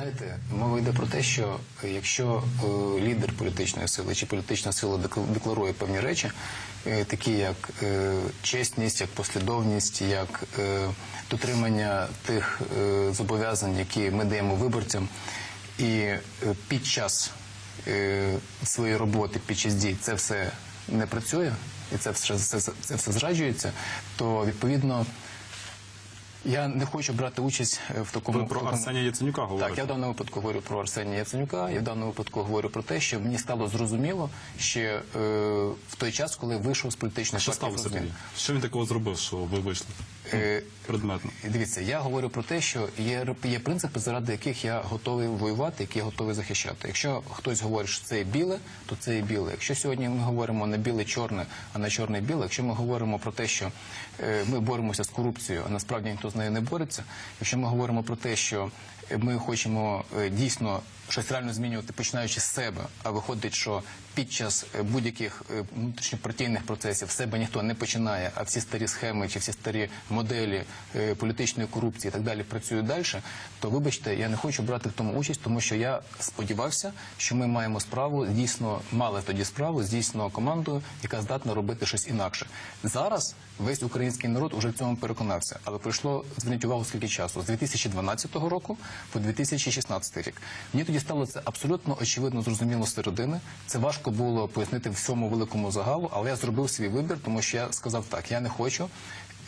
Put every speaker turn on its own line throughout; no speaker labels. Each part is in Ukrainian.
Знаєте, мова йде про те, що якщо е, лідер політичної сили чи політична сила декл- декларує певні речі, е, такі як е, чесність, як послідовність, як е, дотримання тих е, зобов'язань, які ми даємо виборцям, і е, під час е, своєї роботи, під час дій це все не працює, і це все, це, це все зраджується, то відповідно. Я не хочу брати участь е, в такому
Ви про Арсенія Яценюка говорите?
так, я в даному випадку говорю про Арсенія Яценюка. Я в даному випадку говорю про те, що мені стало зрозуміло ще е, в той час, коли вийшов з політичної
Що сталося? Що він такого зробив, що ви вийшли?
Е,
Предметно.
Дивіться, я говорю про те, що є, є принципи, заради яких я готовий воювати, які я готовий захищати. Якщо хтось говорить, що це є біле, то це є біле. Якщо сьогодні ми говоримо не біле-чорне, а не чорне-біле, якщо ми говоримо про те, що е, ми боремося з корупцією, а насправді ніхто з нею не бореться. Якщо ми говоримо про те, що е, ми хочемо дійсно щось реально змінювати, починаючи з себе, а виходить, що під час е, будь-яких е, внутрішньопартійних процесів себе ніхто не починає, а всі старі схеми чи всі старі моделі е, політичної корупції і так далі працюють далі, то вибачте, я не хочу брати в тому участь, тому що я сподівався, що ми маємо справу дійсно мали тоді справу з дійсно командою, яка здатна робити щось інакше. Зараз весь український народ уже в цьому переконався, але пройшло зверніть увагу скільки часу з 2012 року по 2016 рік. Мені тоді стало це абсолютно очевидно зрозуміло з середини. Це важко було пояснити всьому великому загалу, але я зробив свій вибір, тому що я сказав так: я не хочу.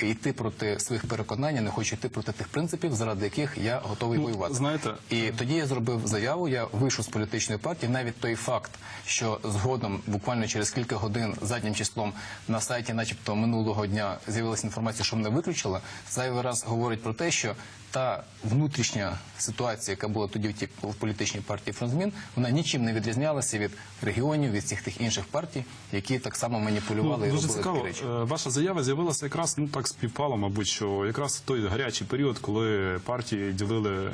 Йти проти своїх переконань, не хочу йти проти тих принципів, заради яких я готовий
Ну,
воювати.
знаєте-
І тоді я зробив заяву. Я вийшов з політичної партії. Навіть той факт, що згодом, буквально через кілька годин, заднім числом на сайті, начебто минулого дня, з'явилася інформація, що мене виключили, зайвий раз говорить про те, що та внутрішня ситуація, яка була тоді в ті в політичній партії «Фронтзмін», вона нічим не відрізнялася від регіонів, від всіх тих інших партій, які так само маніпулювали
Ну, дуже
робили
цікаво.
такі речі.
Е, Ваша заява з'явилася якраз ну так співпало, мабуть, що якраз в той гарячий період, коли партії ділили е,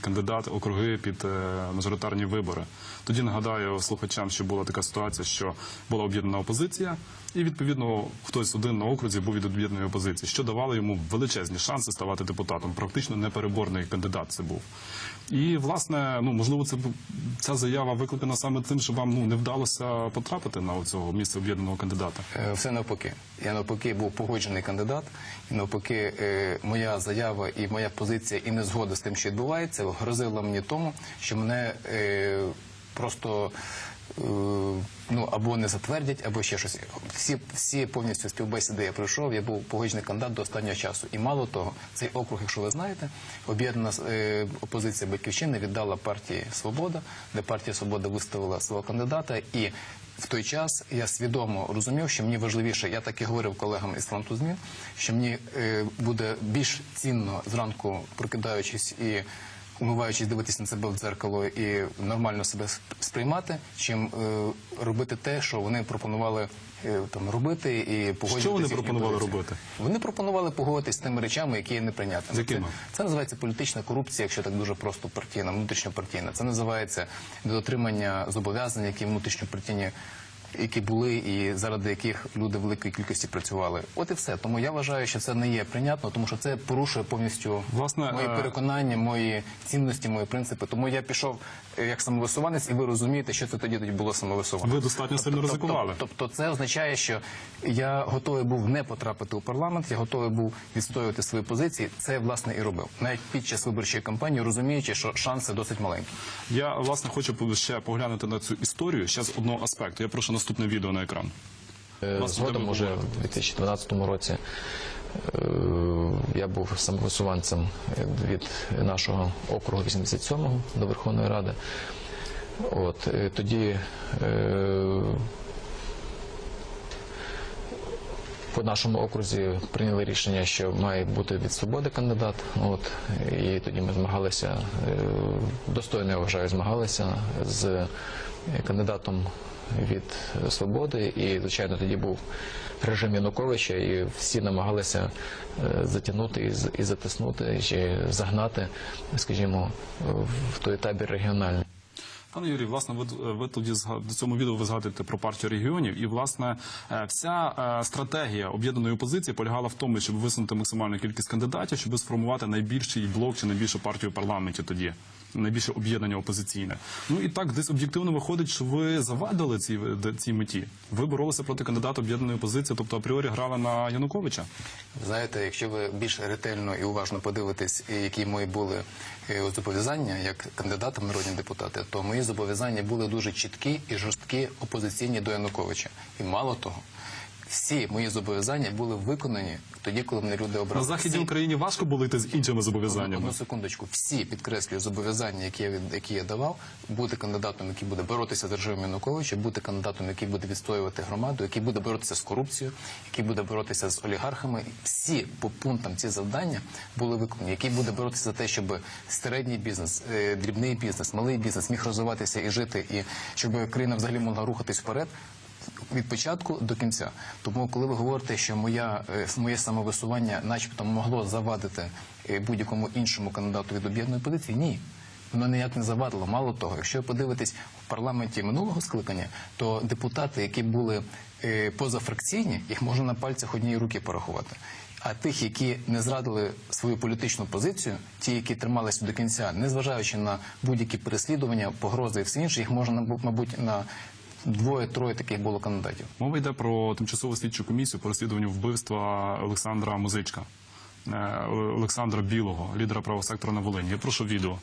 кандидат округи під е, мажоритарні вибори. Тоді нагадаю слухачам, що була така ситуація, що була об'єднана опозиція, і відповідно хтось один на окрузі був від об'єднаної опозиції, що давало йому величезні шанси ставати депутатом. Практично непереборний кандидат це був. І власне, ну можливо, це ця заява викликана саме тим, що вам ну не вдалося потрапити на цього місце об'єднаного кандидата.
Е, Все навпаки. Я навпаки був погоджений кандидат, і навпаки, е, моя заява і моя позиція і незгода з тим, що відбувається, грозила мені тому, що мене е, просто. Ну або не затвердять, або ще щось. Всі, всі повністю співбесіди я пройшов. Я був погоджений кандидат до останнього часу. І мало того, цей округ, якщо ви знаєте, об'єднана е, опозиція Батьківщини віддала партії Свобода, де партія Свобода виставила свого кандидата і в той час я свідомо розумів, що мені важливіше, я так і говорив колегам із фронту змін, що мені е, буде більш цінно зранку прокидаючись і умиваючись, дивитися на себе в дзеркало і нормально себе сприймати, чим е, робити те, що вони пропонували е, там робити і погоджуватися.
Що вони пропонували
позицією.
робити?
Вони пропонували погодитися з тими речами, які є неприйнятними.
З якими?
Це, це називається політична корупція, якщо так дуже просто партійна, внутрішньопартійна. Це називається недотримання зобов'язань, які внутрішньопартійні. Які були і заради яких люди великої кількості працювали, от і все. Тому я вважаю, що це не є прийнятно, тому що це порушує повністю
Власне,
мої
е,
переконання, мої цінності, мої принципи. Тому я пішов е, як самовисуванець, і ви розумієте, що це тоді тоді було самовисування.
Ви достатньо сильно
Тобто-
ризикували.
Тобто, тобто це означає, що я готовий був не потрапити у парламент, я готовий був відстоювати свої позиції. Це власне і робив, навіть під час виборчої кампанії, розуміючи, що шанси досить маленькі.
Я власне хочу ще поглянути на цю історію ще з одного аспекту. Я прошу наступне відео на екран.
Е, Згодом уже в 2012 році е, я був самовисуванцем від нашого округу 87-го до Верховної Ради. От е, тоді е, по нашому окрузі прийняли рішення, що має бути від свободи кандидат. От і тоді ми змагалися е, достойно я вважаю, змагалися з кандидатом від свободи. І звичайно тоді був режим Януковича, і всі намагалися е, затягнути і затиснути чи загнати, скажімо, в той табір регіональний.
Пане Юрій, власне, ви, ви тоді до цьому відео ви згадуєте про партію регіонів, і власне е, вся е, стратегія об'єднаної опозиції полягала в тому, щоб висунути максимальну кількість кандидатів, щоб сформувати найбільший блок чи найбільшу партію в парламенті тоді. Найбільше об'єднання опозиційне. Ну і так десь об'єктивно виходить, що ви завадили цій, цій меті. Ви боролися проти кандидата об'єднаної опозиції, тобто апріорі грали на Януковича.
Знаєте, якщо ви більш ретельно і уважно подивитесь, які мої були зобов'язання як кандидата народні депутати, то мої зобов'язання були дуже чіткі і жорсткі опозиційні до Януковича. І мало того, всі мої зобов'язання були виконані тоді, коли мене люди обрали.
На західній
Всі-
Україні важко було йти з іншими зобов'язаннями.
Одну секундочку. Всі підкреслюю зобов'язання, які я які я давав, бути кандидатом, який буде боротися з режимом Януковича, бути кандидатом, який буде відстоювати громаду, який буде боротися з корупцією, який буде боротися з олігархами. Всі по пунктам ці завдання були виконані. Який буде боротися за те, щоб середній бізнес, е, дрібний бізнес, малий бізнес міг розвиватися і жити, і щоб країна взагалі могла рухатись вперед від початку до кінця. Тому, коли ви говорите, що моя е, моє самовисування, начебто, могло завадити е, будь-якому іншому кандидату від об'єднаної позиції, ні. Воно ніяк не завадило. Мало того, якщо ви подивитесь в парламенті минулого скликання, то депутати, які були е, позафракційні, їх можна на пальцях однієї руки порахувати. А тих, які не зрадили свою політичну позицію, ті, які трималися до кінця, незважаючи на будь-які переслідування, погрози і все інше, їх можна, мабуть, на двоє-троє таких було кандидатів.
Мова йде про тимчасову слідчу комісію по розслідуванню вбивства Олександра Музичка, е, Олександра Білого, лідера правого сектора на Волині. Я прошу відео.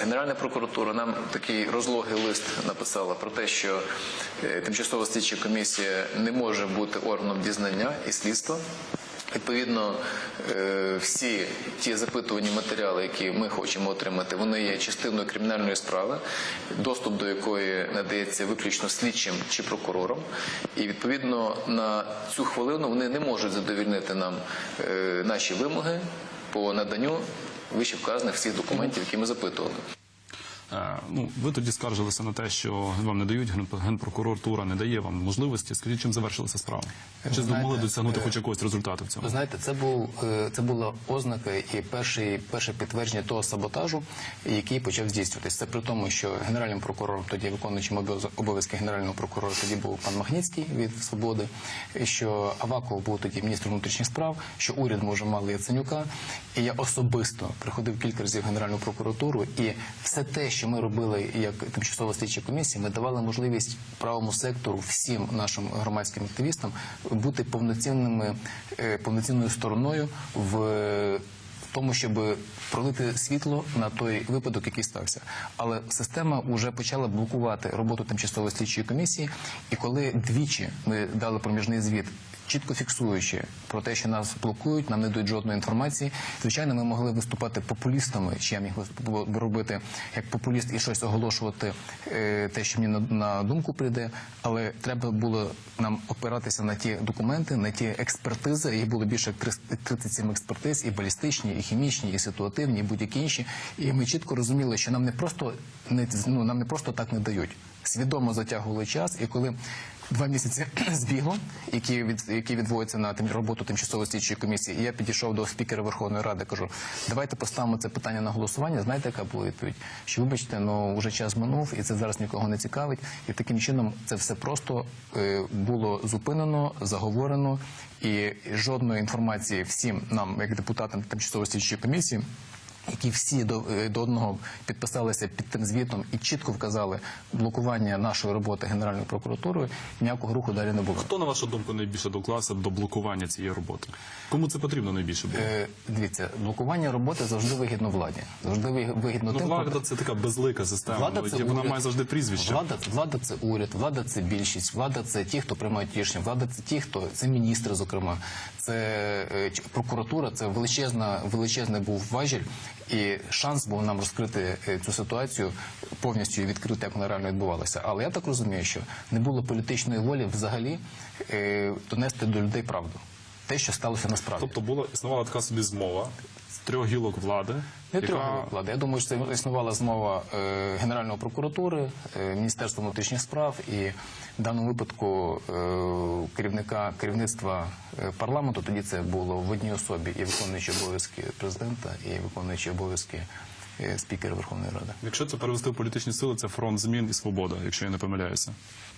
Генеральна прокуратура нам такий розлогий лист написала про те, що е, тимчасова слідча комісія не може бути органом дізнання і слідства. Відповідно, е, всі ті запитувані матеріали, які ми хочемо отримати, вони є частиною кримінальної справи, доступ до якої надається виключно слідчим чи прокурором. І відповідно на цю хвилину вони не можуть задовільнити нам е, наші вимоги по наданню вище вказаних всіх документів, які ми запитували.
Е, Ну, ви тоді скаржилися на те, що вам не дають ген- генпрокуратура не дає вам можливості. Скажіть, чим завершилася справа? Чи змогли досягнути хоч якогось результату в цьому?
Ви знаєте, це був е, це була ознака і перший, перше підтвердження того саботажу, який почав здійснюватися. Це при тому, що генеральним прокурором тоді виконуючим обов'яз- обов'язки генерального прокурора тоді був пан Магніцький від свободи, що Аваков був тоді міністром внутрішніх справ, що уряд може мали Яценюка. І я особисто приходив кілька разів в Генеральну прокуратуру, і все те, що ми робили як тимчасова слідча комісія, ми давали можливість правому сектору всім нашим громадським активістам бути повноцінними е, повноцінною стороною в тому, щоб пролити світло на той випадок, який стався. Але система вже почала блокувати роботу тимчасової слідчої комісії, і коли двічі ми дали проміжний звіт. Чітко фіксуючи про те, що нас блокують, нам не дають жодної інформації. Звичайно, ми могли виступати популістами, чи я міг робити як популіст і щось оголошувати е, те, що мені на, думку прийде. Але треба було нам опиратися на ті документи, на ті експертизи. Їх було більше як 37 експертиз, і балістичні, і хімічні, і ситуативні, і будь-які інші. І ми чітко розуміли, що нам не просто не ну, нам не просто так не дають. Свідомо затягували час, і коли два місяці збігло, які від які відводяться на тим роботу тимчасової слідчої комісії. І я підійшов до спікера Верховної Ради. Кажу, давайте поставимо це питання на голосування. Знаєте, яка була відповідь? Що вибачте, ну вже час минув, і це зараз нікого не цікавить. І таким чином це все просто е, було зупинено, заговорено, і жодної інформації всім нам, як депутатам тимчасової слідчої комісії. Які всі до, е, до одного підписалися під тим звітом і чітко вказали блокування нашої роботи Генеральною прокуратурою, ніякого руху далі не було.
Хто, на вашу думку, найбільше доклався до блокування цієї роботи? Кому це потрібно найбільше було?
Е, дивіться, блокування роботи завжди вигідно владі. Завжди вигідно
Ну,
тим,
влада
хто-
це така безлика система.
Влада це
вона
уряд.
має завжди прізвище.
Влада, влада це уряд, влада це більшість, влада це ті, хто приймають рішення, влада це ті, хто це міністри, зокрема, це е, прокуратура, це величезна, величезний був важіль, і шанс був нам розкрити е, цю ситуацію повністю відкрити, як вона реально відбувалася. Але я так розумію, що не було політичної волі взагалі е, донести до людей правду. Те, що сталося насправді.
Тобто була існувала така собі змова трьох гілок влади,
Не трьох влади. Я думаю, що це існувала змова е, Генеральної прокуратури, е, Міністерства внутрішніх справ і в даному випадку е, керівника керівництва парламенту. Тоді це було в одній особі і виконуючи обов'язки президента, і виконуючи обов'язки спікера Верховної Ради.
Якщо це перевести в політичні сили, це фронт змін і свобода, якщо я не помиляюся.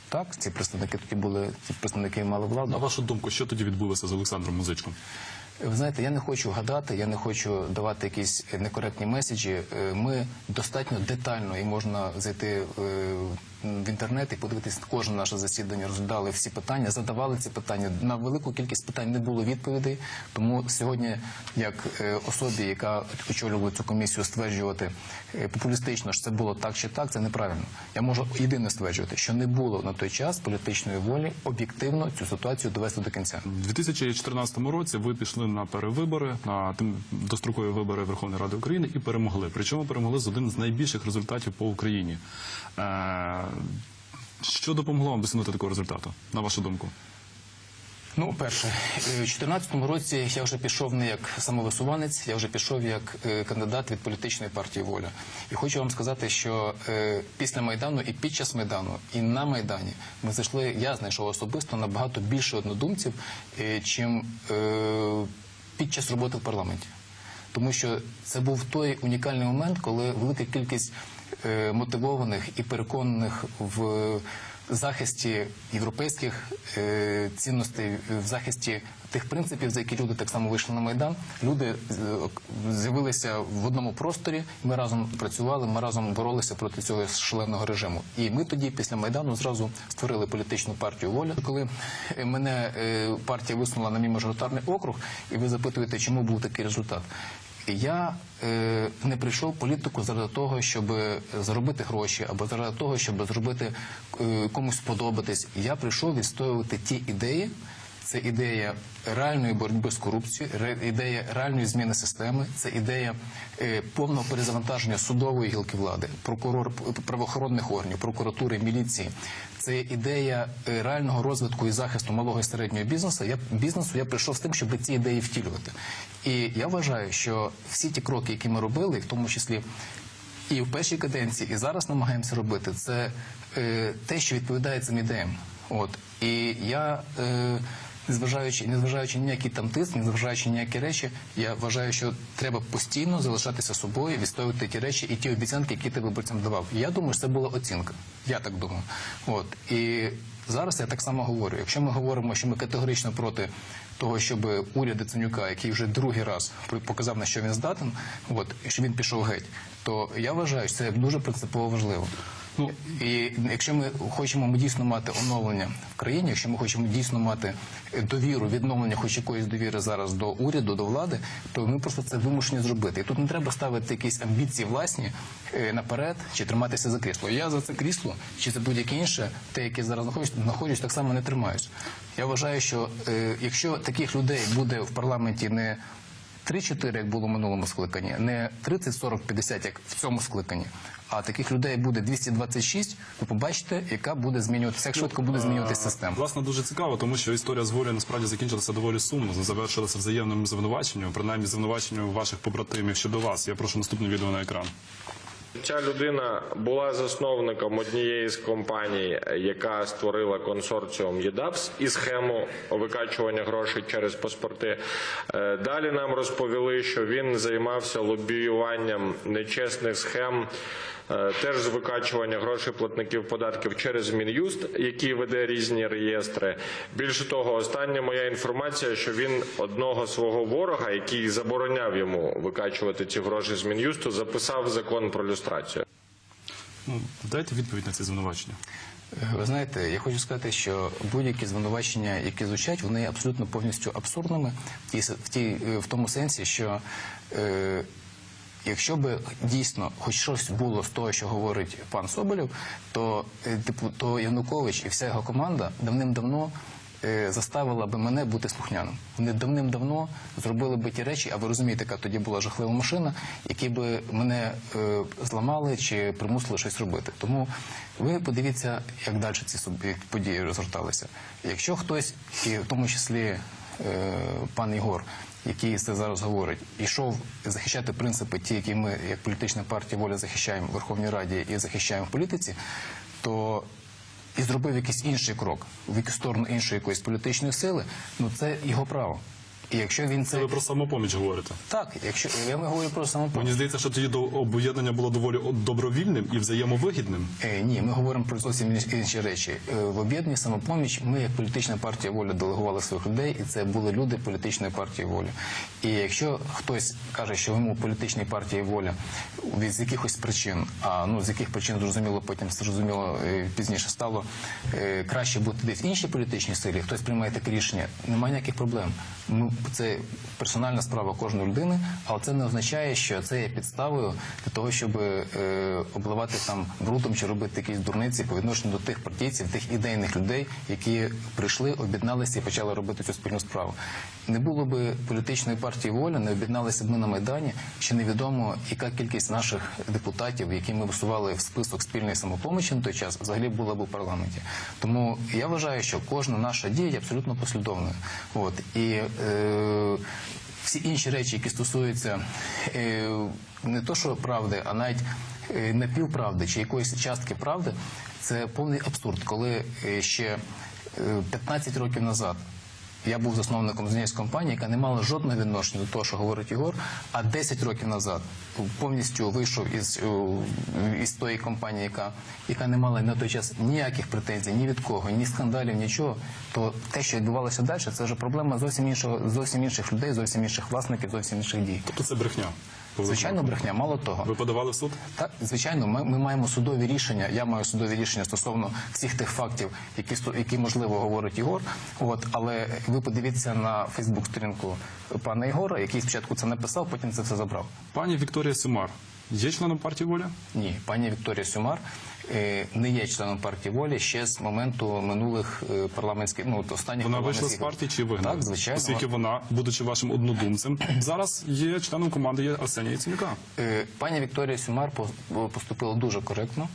Так, ці представники тоді були, ці представники мали владу.
На вашу думку, що тоді відбулося з Олександром Музичком?
Ви знаєте, я не хочу гадати, я не хочу давати якісь некоректні меседжі. Е, Ми достатньо детально і можна зайти е, в інтернет і подивитись кожне наше засідання, розглядали всі питання, задавали ці питання. На велику кількість питань не було відповідей. Тому сьогодні, як е, особі, яка очолювала цю комісію, стверджувати е, популістично, що це було так чи так, це неправильно. Я можу єдине стверджувати, що не було на той час політичної волі об'єктивно цю ситуацію довести до кінця.
У 2014 році ви пішли на перевибори, на дострокові вибори Верховної Ради України і перемогли. Причому перемогли з одним з найбільших результатів по Україні. Е, що допомогло вам досягнути такого результату, на вашу думку?
Ну, перше, е, у 2014 році я вже пішов не як самовисуванець, я вже пішов як е, кандидат від політичної партії Воля. І хочу вам сказати, що після майдану і під час майдану, і на майдані ми зайшли. Я знайшов особисто набагато більше однодумців, чим під час роботи в парламенті. Тому що це був той унікальний момент, коли велика кількість мотивованих і переконаних в захисті європейських е, цінностей, в захисті тих принципів, за які люди так само вийшли на майдан. Люди е, з'явилися в одному просторі. Ми разом працювали, ми разом боролися проти цього шаленого режиму. І ми тоді, після майдану, зразу створили політичну партію воля. Коли е, мене е, партія висунула на мій мажоритарний округ, і ви запитуєте, чому був такий результат. Я е, не прийшов в політику заради того, щоб заробити гроші або заради того, щоб зробити е, комусь сподобатись. Я прийшов відстоювати ті ідеї. Це ідея реальної боротьби з корупцією, ідея реальної зміни системи, це ідея е, повного перезавантаження судової гілки влади, прокурор правоохоронних органів, прокуратури, міліції. Це ідея е, реального розвитку і захисту малого і середнього бізнесу. Я бізнесу я прийшов з тим, щоб ці ідеї втілювати. І я вважаю, що всі ті кроки, які ми робили, в тому числі і в першій каденції, і зараз намагаємося робити, це е, те, що відповідає цим ідеям. От і я. Е, Незважаючи, незважаючи на який там тиск, незважаючи на які речі, я вважаю, що треба постійно залишатися собою, відстоювати ті речі і ті обіцянки, які ти виборцям давав. Я думаю, що це була оцінка. Я так думаю. От і зараз я так само говорю. Якщо ми говоримо, що ми категорично проти того, щоб уряд Яценюка, який вже другий раз показав на що він здатен, от що він пішов геть, то я вважаю, що це дуже принципово важливо.
Ну,
І якщо ми хочемо ми дійсно мати оновлення в країні, якщо ми хочемо дійсно мати довіру, відновлення хоч якоїсь довіри зараз до уряду, до влади, то ми просто це вимушені зробити. І тут не треба ставити якісь амбіції власні е, наперед чи триматися за крісло. Я за це крісло чи за будь-яке інше, те, яке зараз знаходжусь, знаходжусь, так само не тримаюсь. Я вважаю, що е, якщо таких людей буде в парламенті не 3-4, як було в минулому скликанні, не 30, 40, 50, як в цьому скликанні, а таких людей буде 226, ви побачите, яка буде змінюватися, як швидко буде змінюватися система.
Власне, дуже цікаво, тому що історія з волею насправді закінчилася доволі сумно. Завершилася взаємним звинуваченням, принаймні звинуваченням ваших побратимів щодо вас. Я прошу наступне відео на екран.
Ця людина була засновником однієї з компаній, яка створила консорціум ЄДАПС і схему викачування грошей через паспорти. Е, Далі нам розповіли, що він займався лобіюванням нечесних схем. Е, Теж з викачування грошей платників податків через Мін'юст, який веде різні реєстри. Більше того, остання моя інформація, що він одного свого ворога, який забороняв йому викачувати ці гроші з Мін'юсту, записав закон про люстрацію.
Ну, дайте відповідь на ці звинувачення.
Ви знаєте, я хочу сказати, що будь-які звинувачення, які звучать, вони абсолютно повністю абсурдними в в тій в тому сенсі, що е, якщо би дійсно хоч щось було з того, що говорить пан Соболєв, то е, типу то Янукович і вся його команда давним-давно. е, Заставила би мене бути слухняним. Вони давним-давно зробили би ті речі, а ви розумієте, яка тоді була жахлива машина, які би мене е, зламали чи примусили щось робити. Тому ви подивіться, як далі ці події розгорталися. Якщо хтось, і в тому числі е, пан Ігор, який це зараз говорить, йшов захищати принципи, ті, які ми, як політична партія воля, захищаємо в Верховній Раді і захищаємо в політиці, то і зробив якийсь інший крок в сторону іншої якоїсь політичної сили, ну це його право. І якщо він
Це ви про самопоміч говорите.
так, якщо я говорю про самопоміч.
Мені здається, що тоді об'єднання було доволі добровільним і взаємовигідним.
Е, Ні, ми говоримо про зовсім інші- речі. Е, В об'єднанні самопоміч ми, як політична партія воля, делегували своїх людей, і це були люди політичної партії воля. І якщо хтось каже, що йому політичній партії воля від якихось причин, а ну з яких причин зрозуміло, потім зрозуміло е, пізніше стало е, краще бути десь в іншій політичній силі, хтось приймає таке рішення, немає ніяких проблем. Ми це персональна справа кожної людини, але це не означає, що це є підставою для того, щоб е, обливати там брудом чи робити якісь дурниці по відношенню до тих партійців, тих ідейних людей, які прийшли, об'єдналися і почали робити цю спільну справу. Не було би політичної партії воля, не об'єдналися б ми на майдані. Ще невідомо, яка кількість наших депутатів, які ми висували в список спільної самопомочі на той час, взагалі була б у парламенті. Тому я вважаю, що кожна наша дія є абсолютно послідовною. От і е, всі інші речі, які стосуються е, не то, що правди, а навіть е, напівправди чи якоїсь частки правди, це повний абсурд, коли е, ще е, 15 років назад. Я був засновником з компанії, яка не мала жодного відношення до того, що говорить Ігор. А 10 років назад повністю вийшов із, е, із тої компанії, яка, яка не мала на той час ніяких претензій, ні від кого, ні скандалів, нічого. То те, що відбувалося далі, це вже проблема зовсім іншого, зовсім інших людей, зовсім інших власників, зовсім інших дій.
Тобто це брехня.
Звичайно, брехня. Мало того,
Ви подавали в суд?
так, звичайно, ми, ми маємо судові рішення. Я маю судові рішення стосовно всіх тих фактів, які які можливо говорить Ігор. От, але ви подивіться на Фейсбук сторінку пана Ігора, який спочатку це написав, потім це все забрав.
Пані Вікторія Сюмар є членом партії воля?
Ні, пані Вікторія Сюмар не є членом партії волі ще з моменту минулих е, парламентських, ну останніх
Вона вийшла з партії чи вигнала?
Так, звичайно.
Оскільки вона, будучи вашим однодумцем, зараз є членом команди Арсенія Яценюка.
Е, Пані Вікторія Сюмар по- поступила дуже коректно,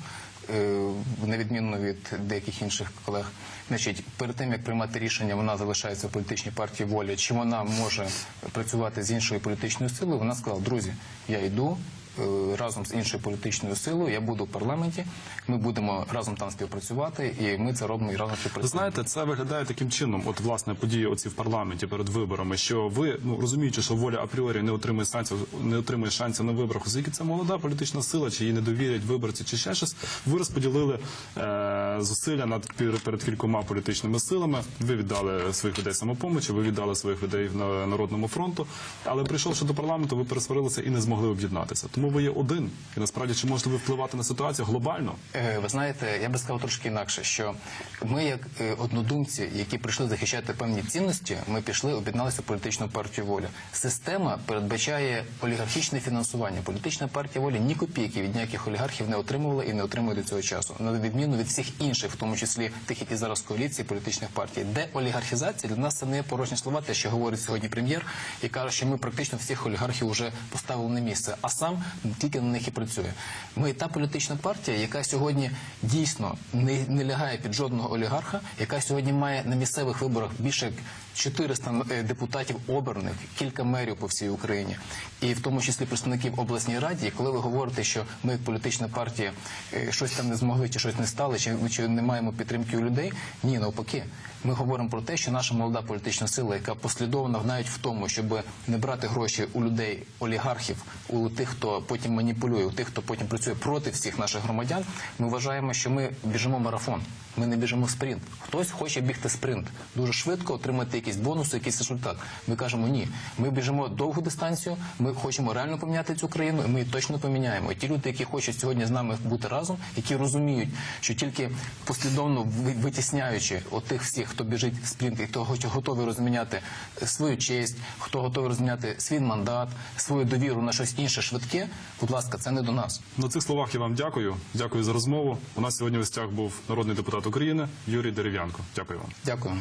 е, на відміну від деяких інших колег. Значить, перед тим як приймати рішення, вона залишається в політичній партії воля, чи вона може працювати з іншою політичною силою. Вона сказала: друзі, я йду. Е, Разом з іншою політичною силою я буду в парламенті. Ми будемо разом там співпрацювати, і ми це робимо і разом співпрацюємо.
знаєте, це виглядає таким чином. От власне події оці в парламенті перед виборами. Що ви ну розуміючи, що воля апріорі не отримує шансів, не отримує шансів на виборах, оскільки це молода політична сила, чи їй не довірять виборці, чи ще щось. Ви розподілили е, зусилля над пер- перед кількома політичними силами. Ви віддали своїх людей самопомочі, ви віддали своїх людей на народному фронту. Але прийшовши до парламенту, ви пересварилися і не змогли об'єднатися. Тому ви є один. І насправді чи можете ви впливати на ситуацію глобально?
Е, Ви знаєте, я би сказав трошки інакше, що ми, як е, однодумці, які прийшли захищати певні цінності, ми пішли, об'єдналися в політичну партію воля. Система передбачає олігархічне фінансування. Політична партія воля ні копійки від ніяких олігархів не отримувала і не отримує до цього часу. На відміну від всіх інших, в тому числі тих, які зараз коаліції політичних партій, де олігархізація для нас це не порожні слова, те, що говорить сьогодні прем'єр, і каже, що ми практично всіх олігархів вже поставили на місце, а сам тільки на них і працює. Ми та політична партія, яка сьогодні дійсно не, не лягає під жодного олігарха, яка сьогодні має на місцевих виборах більше 400 е, депутатів обраних, кілька мерів по всій Україні, і в тому числі представників обласній раді. Коли ви говорите, що ми як політична партія е, щось там не змогли, чи щось не стали, чи, чи не маємо підтримки у людей, ні, навпаки. Ми говоримо про те, що наша молода політична сила, яка послідовна навіть в тому, щоб не брати гроші у людей, олігархів, у тих, хто потім маніпулює, у тих, хто потім працює проти всіх наших громадян. Ми вважаємо, що ми біжимо марафон. Ми не біжимо спринт. Хтось хоче бігти спринт, дуже швидко отримати якісь бонуси, якийсь результат. Ми кажемо ні. Ми біжимо довгу дистанцію. Ми хочемо реально поміняти цю країну, і ми її точно поміняємо. І ті люди, які хочуть сьогодні з нами бути разом, які розуміють, що тільки послідовно ви- витісняючи отих всіх, хто біжить в спринт, і хто готовий розміняти свою честь, хто готовий розміняти свій мандат, свою довіру на щось інше швидке. Будь ласка, це не до нас.
На цих словах я вам дякую. Дякую за розмову. У нас сьогодні в гостях був народний депутат України Юрій Дерев'янко. Дякую вам.
Дякую.